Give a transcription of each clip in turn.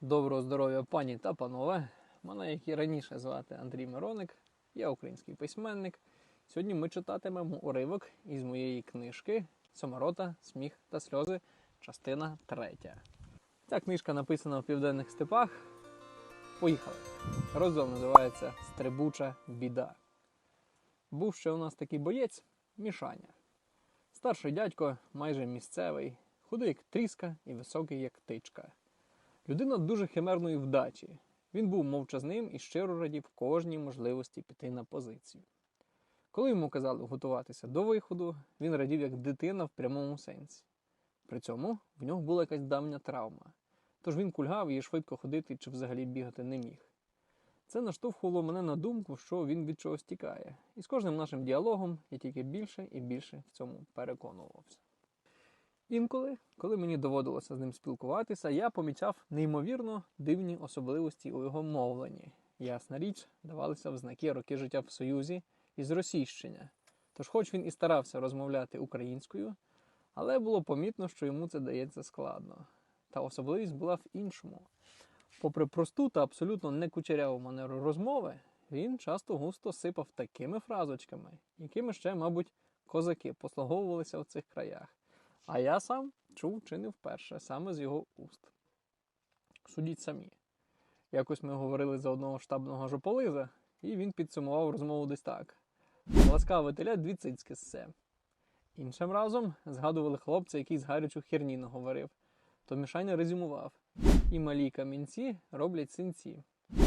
Доброго здоров'я, пані та панове. Мене, як і раніше, звати Андрій Мироник, я український письменник. Сьогодні ми читатимемо уривок із моєї книжки Саморота, сміх та сльози, частина третя. Ця книжка написана в південних степах. Поїхали. Розділ називається Стрибуча біда. Був ще у нас такий боєць Мішаня. Старший дядько, майже місцевий, худий як тріска і високий як тичка. Людина дуже химерної вдачі. Він був мовчазним і щиро радів кожній можливості піти на позицію. Коли йому казали готуватися до виходу, він радів як дитина в прямому сенсі. При цьому в нього була якась давня травма, тож він кульгав і швидко ходити чи взагалі бігати не міг. Це наштовхувало мене на думку, що він від чогось тікає, і з кожним нашим діалогом я тільки більше і більше в цьому переконувався. Інколи, коли мені доводилося з ним спілкуватися, я помічав неймовірно дивні особливості у його мовленні. Ясна річ, давалися в знаки роки життя в Союзі і зросійщення. Тож, хоч він і старався розмовляти українською, але було помітно, що йому це дається складно. Та особливість була в іншому. Попри просту та абсолютно не кучеряву манеру розмови, він часто густо сипав такими фразочками, якими ще, мабуть, козаки послуговувалися в цих краях. А я сам чув чи не вперше, саме з його уст. Судіть самі. Якось ми говорили за одного штабного жополиза, і він підсумував розмову десь так: Ласкаве теля дві цицьки ссе. Іншим разом згадували хлопця, який з гарячу херні наговорив. То Мішаня резюмував: і малі камінці роблять синці.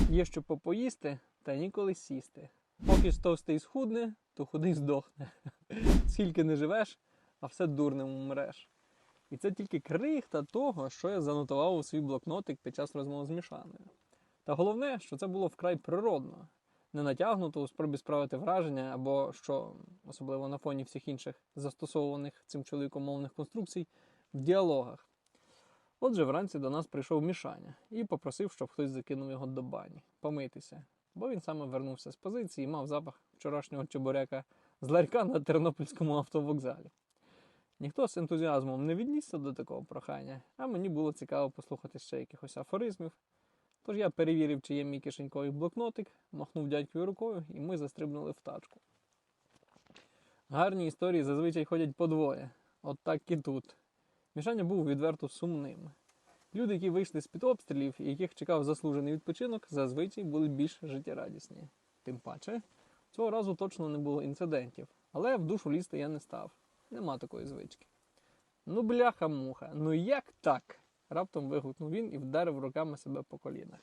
Є що попоїсти, та ніколи сісти. Поки ж товстий схудне, то худий здохне. Скільки не живеш, а все дурним умреш. І це тільки крихта того, що я занотував у свій блокнотик під час розмов з Мішаною. Та головне, що це було вкрай природно, не натягнуто у спробі справити враження, або що, особливо на фоні всіх інших застосованих цим чоловіком мовних конструкцій, в діалогах. Отже, вранці до нас прийшов Мішаня і попросив, щоб хтось закинув його до бані, помитися, бо він саме вернувся з позиції і мав запах вчорашнього чебуряка з ларька на Тернопільському автовокзалі. Ніхто з ентузіазмом не віднісся до такого прохання, а мені було цікаво послухати ще якихось афоризмів. Тож я перевірив, чи є мій кишеньковий блокнотик, махнув дядькою рукою, і ми застрибнули в тачку. Гарні історії зазвичай ходять по двоє. От так і тут. Мішаня був відверто сумним. Люди, які вийшли з-під обстрілів і яких чекав заслужений відпочинок, зазвичай були більш життєрадісні. Тим паче, цього разу точно не було інцидентів, але в душу лізти я не став. Нема такої звички. Ну, бляха-муха, ну як так? раптом вигукнув він і вдарив руками себе по колінах.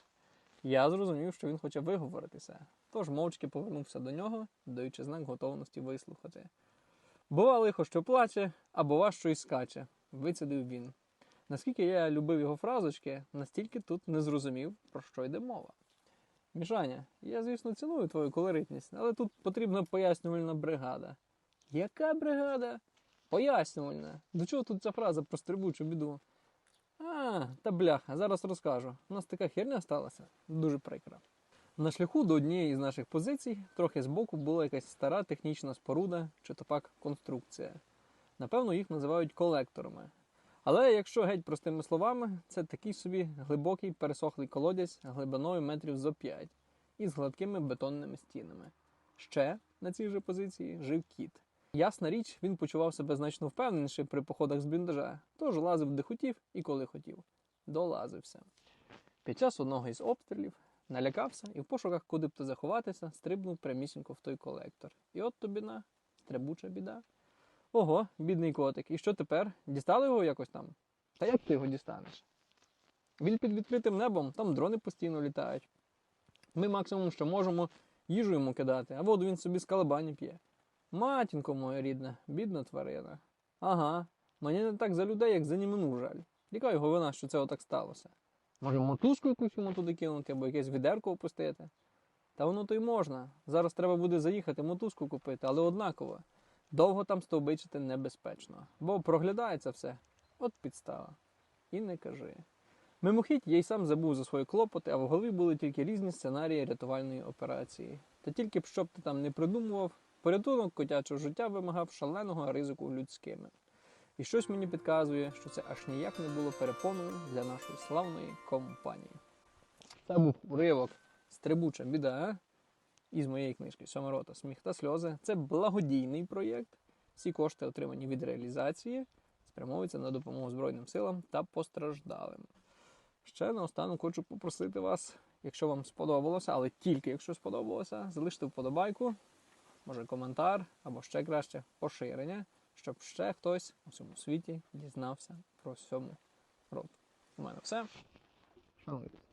Я зрозумів, що він хоче виговоритися, тож мовчки повернувся до нього, даючи знак готовності вислухати. Бува лихо, що плаче, а бува, що й скаче, вицідив він. Наскільки я любив його фразочки, настільки тут не зрозумів, про що йде мова. Мішаня, я, звісно, ціную твою колоритність, але тут потрібна пояснювальна бригада. Яка бригада? Пояснювальна. До чого тут ця фраза про стрибучу біду? А, та бляха, зараз розкажу. У нас така херня сталася. Дуже прикра. На шляху до однієї з наших позицій, трохи збоку, була якась стара технічна споруда чи то пак конструкція. Напевно, їх називають колекторами. Але якщо геть простими словами, це такий собі глибокий пересохлий колодязь глибиною метрів зо 5 із гладкими бетонними стінами. Ще на цій же позиції жив кіт. Ясна річ, він почував себе значно впевненіше при походах з бліндажа, тож лазив де хотів і коли хотів. Долазився. Під час одного із обстрілів налякався і в пошуках, куди б то заховатися, стрибнув прямісінько в той колектор. І от тобі на стрибуча біда. Ого, бідний котик. І що тепер? Дістали його якось там? Та як ти його дістанеш? Він під відкритим небом, там дрони постійно літають. Ми максимум, що можемо, їжу йому кидати, а воду він собі з калабані п'є. Матінко моя рідна, бідна тварина. Ага, мені не так за людей, як за німину жаль. Яка його вина, що це отак сталося? Може, мотузку якусь йому туди кинути, або якесь відерко опустити? Та воно то й можна. Зараз треба буде заїхати мотузку купити, але однаково. Довго там стовбичити небезпечно, бо проглядається все. От підстава. І не кажи. Мимохідь я й сам забув за свої клопоти, а в голові були тільки різні сценарії рятувальної операції. Та тільки б що б ти там не придумував, порятунок котячого життя вимагав шаленого ризику людськими. І щось мені підказує, що це аж ніяк не було перепоною для нашої славної компанії. Це був уривок Стрибуча біда із моєї книжки Сьоморота Сміх та сльози. Це благодійний проєкт. Всі кошти, отримані від реалізації, спрямовуються на допомогу Збройним силам та постраждалим. Ще наостанок хочу попросити вас, якщо вам сподобалося, але тільки якщо сподобалося, залиште вподобайку, може коментар або ще краще поширення, щоб ще хтось у всьому світі дізнався про сьому роду. У мене все. Шануйтесь.